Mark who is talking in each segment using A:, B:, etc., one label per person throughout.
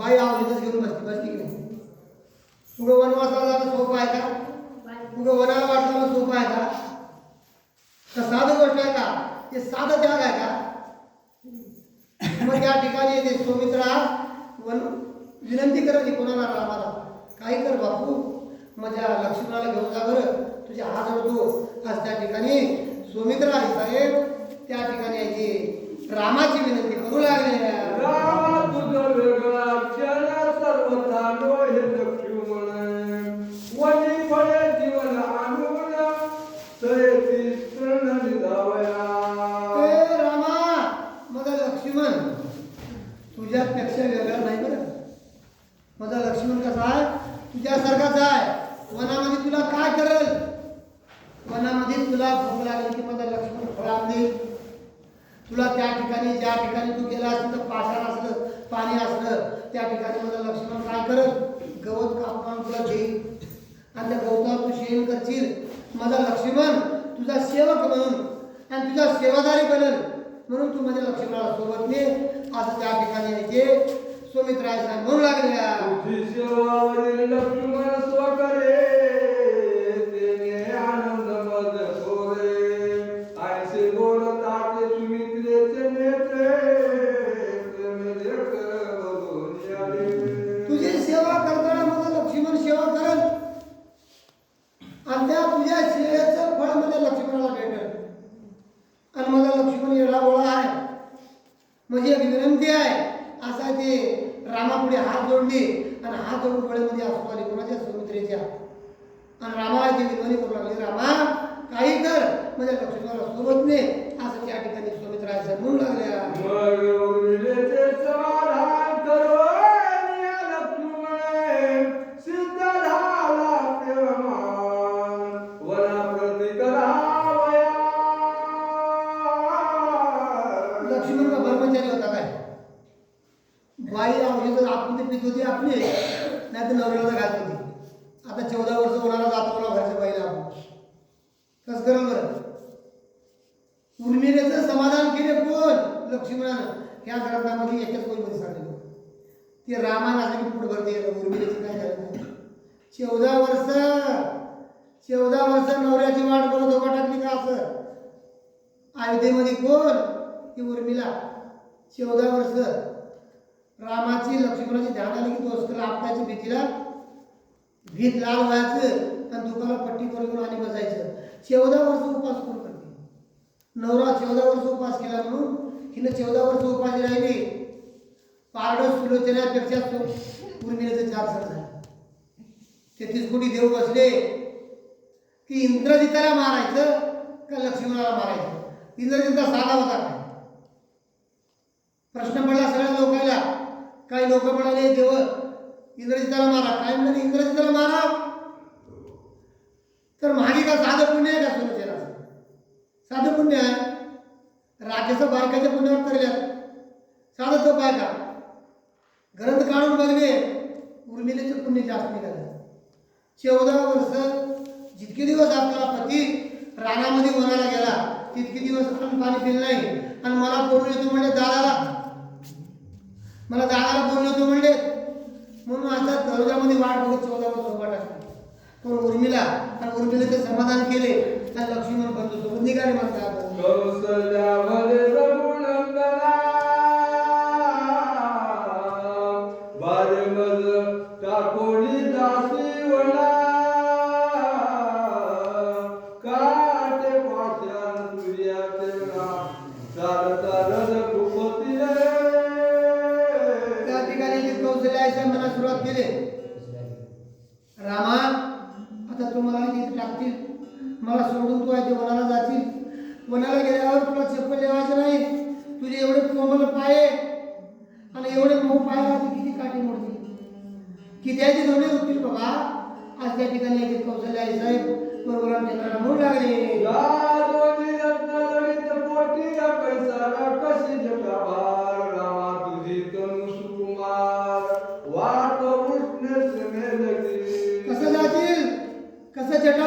A: बाई आवडीतच घेऊन बसते बसते की नाही? तुझं वनवासाला जाणं सोपं आहे का? तुझं वनाला वाटणं सोपं आहे का? तर साधं गोष्ट आहे का? ते साधं त्याग आहे का? मग त्या ठिकाणी ते सौमित्रा वन विनंती करायची कोणाला रामाला काही कर बापू. माझ्या लक्ष्मणाला घेऊन जा बरं. तुझ्या हात होतो आज त्या ठिकाणी सौमित्रा आहे साहेब. त्या ठिकाणी रामाची विनंती करू लागले
B: रामा तुझं वेगळा क्षण सर्वथा डोळे लक्ष्मण वनी फळे जीवन आणून तयती तृण निधावया
A: ए रामा माझा लक्ष्मण तुझ्यापेक्षा वेगळा नाही बरं माझा लक्ष्मण कसा आहे तुझ्यासारखाच आहे वनामध्ये तुला काय करेल वनामध्ये तुला भूक लागली की माझा लक्ष्मण फळाम देईल तुला त्या ठिकाणी ज्या ठिकाणी तू गेला असतं तर पाषाण असलं पाणी असलं त्या ठिकाणी मला लक्ष्मण काय करत? गवत कापून तुला घेईल आणि त्या गवतावर तू शेण करशील. माझा लक्ष्मण तुझा सेवक म्हणून आणि तुझा सेवादारी बनल म्हणून तू माझ्या लक्ष्मणाला सोबत ने. असं त्या ठिकाणी यायचे सुमित्राय साहेब म्हणू लागल्या. आणि माझा लक्ष्मण येडा गोळा आहे म्हणजे एक विनंती आहे. असा ते रामापुढे हात जोडली आणि हात जोडून डोळ्यामध्ये असू आले कोणाच्या? सुमित्रेच्या. आणि रामाची विनवणी करू लागली रामा काही कर. माझ्या लक्ष्मणाला सोबत ने. असं त्या ठिकाणी सुमित्रा म्हणू लागल्या. आतमध्ये पित नाही तर नवऱ्याला घालत होती आता चौदा वर्ष होणारा जातो मला घरच्या बाईला आपण. कस करेल बरं? उर्मिलेचं समाधान केले कोण? लक्ष्मणानं. ह्या ग्रंथामध्ये एकच कोणीमध्ये सांगितलं ते रामानं असं की भरते उर्मिलेचं काय झालं चौदा वर्ष चौदा वर्ष नवऱ्याची वाट बघत उभा टाकली का असं? अयोध्येमध्ये कोण? ती उर्मिला. चौदा वर्ष रामाची लक्ष्मणाची ध्यान आली की दोस्तर आपल्याची भीतीला. भीत लाल व्हायचं आणि दुखाला पट्टी करून आणि बसायचं. चौदा वर्ष उपास कोण करते? नवरा चौदा वर्ष उपास केला म्हणून हिनं चौदा वर्ष उपास राहिली. पारड सुलोचनापेक्षा उर्मिलेचं चार सण झाले. तेहतीस कोटी देव बसले. की इंद्रजिताला मारायचं का लक्ष्मणाला मारायचं? इंद्रजिता साधा होता काय? प्रश्न पडला सगळ्या लोक काही लोक म्हणाले देव इंद्रजिताला मारा. काय म्हणाले इंद्रजिताला मारा. तर मागे का साधं पुण्य आहे का सुरचेराचं साधं पुण्य आहे. राखेचं बायकाच्या पुण्यावर तरल्यात. साधं तो बायका ग्रंथ काढून बघले उर्मिलेचं पुण्य जास्त निघालं. चौदा वर्ष जितके दिवस आपला पती रानामध्ये वनाला गेला तितके दिवस आपण पाणी पिलं नाही. आणि मला बोलून येतो म्हणजे दादाला मला जागाला बोलून येतो म्हणले म्हणून आता दरोजामध्ये वाट बघत चौदा वर्ष उभा टाकली पण उर्मिला आणि ते समाधान केले. आणि लक्ष्मण बंधू सोबत निघाले म्हणतात
B: कौसल्यामध्ये काटे पाशान सूर्याचे चालता
A: कौशल्याच्या सुरुवात केली. रामा आता तू मला इथे टाकतील मला सोडून तू आहे ते वनाला जातील वनाला गेल्यावर तुला चप्पल ठेवायचं नाही. तुझे एवढे कोमल पाय. आणि एवढे मऊ पाय राहते किती काठी मोडतील किती दोन्ही होतील बाबा आज त्या ठिकाणी येते कौशल्य आहे साहेब. बरोबर आमच्या घराला लागले.
B: कशी जगावा.
A: कसं जटा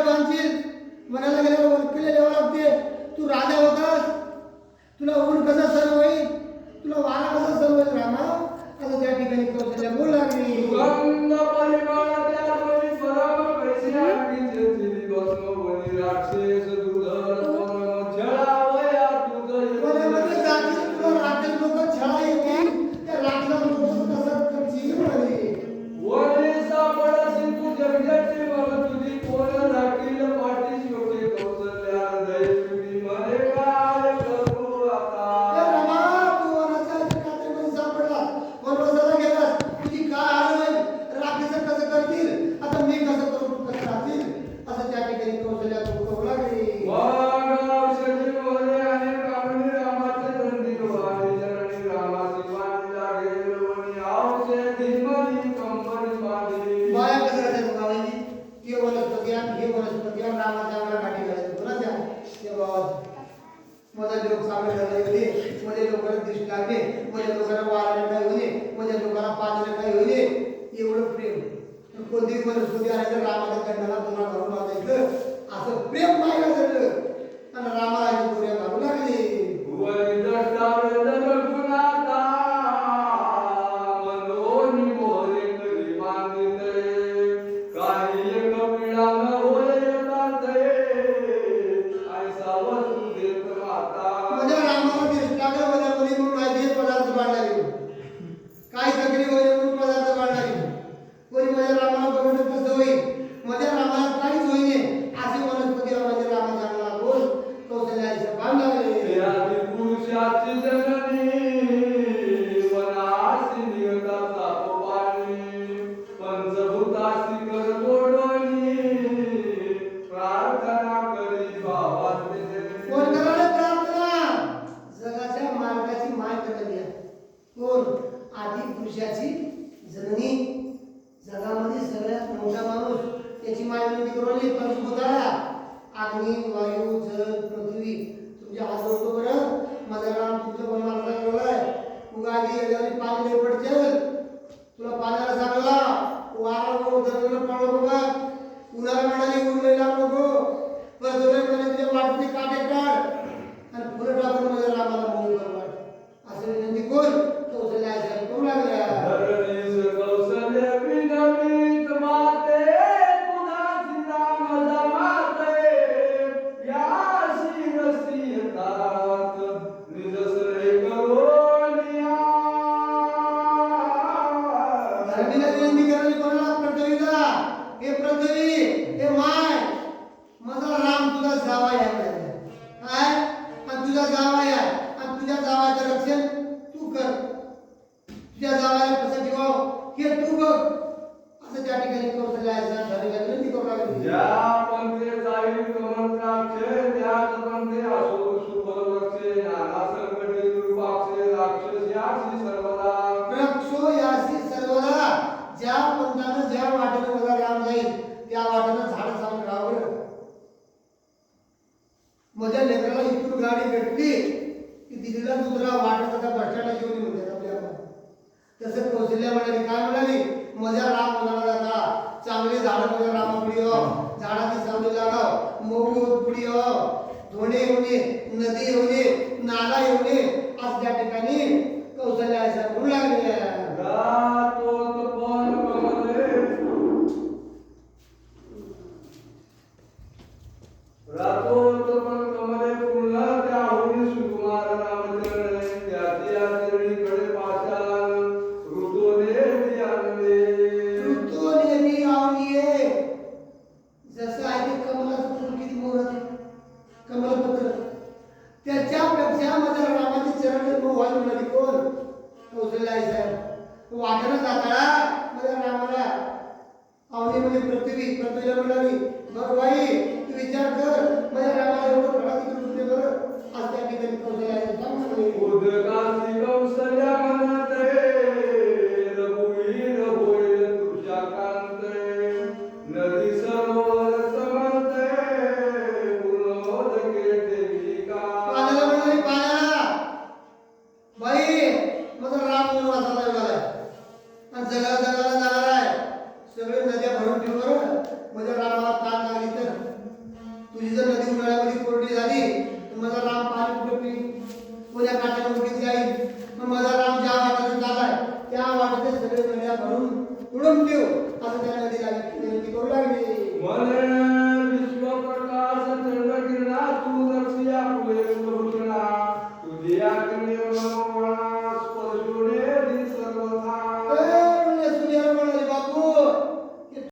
A: चांगलं झालं येऊ दे माझ्या लोकांना दिसू लागले म्हणजे लोकांना म्हणजे वारायला काय होऊ दे माझ्या म्हणजे लोकांना पाण्याला काय होऊ दे एवढं प्रेम. कोणतीही वनस्पती आली तर रामाच्या कंडाला तुम्हाला घालून बांधायचं असं प्रेम पाहिलं विनंती पंचभूताला अग्नी वायू जल पृथ्वी तुमच्या हात जोडतो बरं. माझा राम तुमचं पण मला मार्ग आहे उगाली गेल्यावर पाणी नाही पडचल. तुला पाण्याला सांगला वारा उधरलं पडलो बघ. उन्हाळा म्हणाली उरलेला नको पण तुला म्हणाले तुझ्या वाटते काटे काढ. धरणीला विनंती करायची कोणाला पृथ्वीला हे पृथ्वी हे माय. माझा राम तुझा जावा या काय? आणि तुझा जावा या. आणि तुझ्या जावाचं रक्षण तू कर. तुझ्या जावाला कसं ठेवाव? हे तू बघ. असं त्या ठिकाणी कौशल्या आईला धरणीला विनंती करू लागली माझ्या लेकराला इथून गाडी भेटली की दिल्लीला दुसरा वाटत होता बसला स्टँडला घेऊन म्हणतात आपल्या तसं कौशल्या म्हणाली काय म्हणाली? माझ्या राम म्हणाला जाता. चांगले झाड माझ्या रामापुढी हो. झाडाची सावली लागाव होत पुढी हो. हो. धोणे येऊने नदी येऊने नाला येऊने वाटेचे सगळे नद्या भरून उडून ठेव. असं त्या नदीला विनंती करू लागली.
B: मने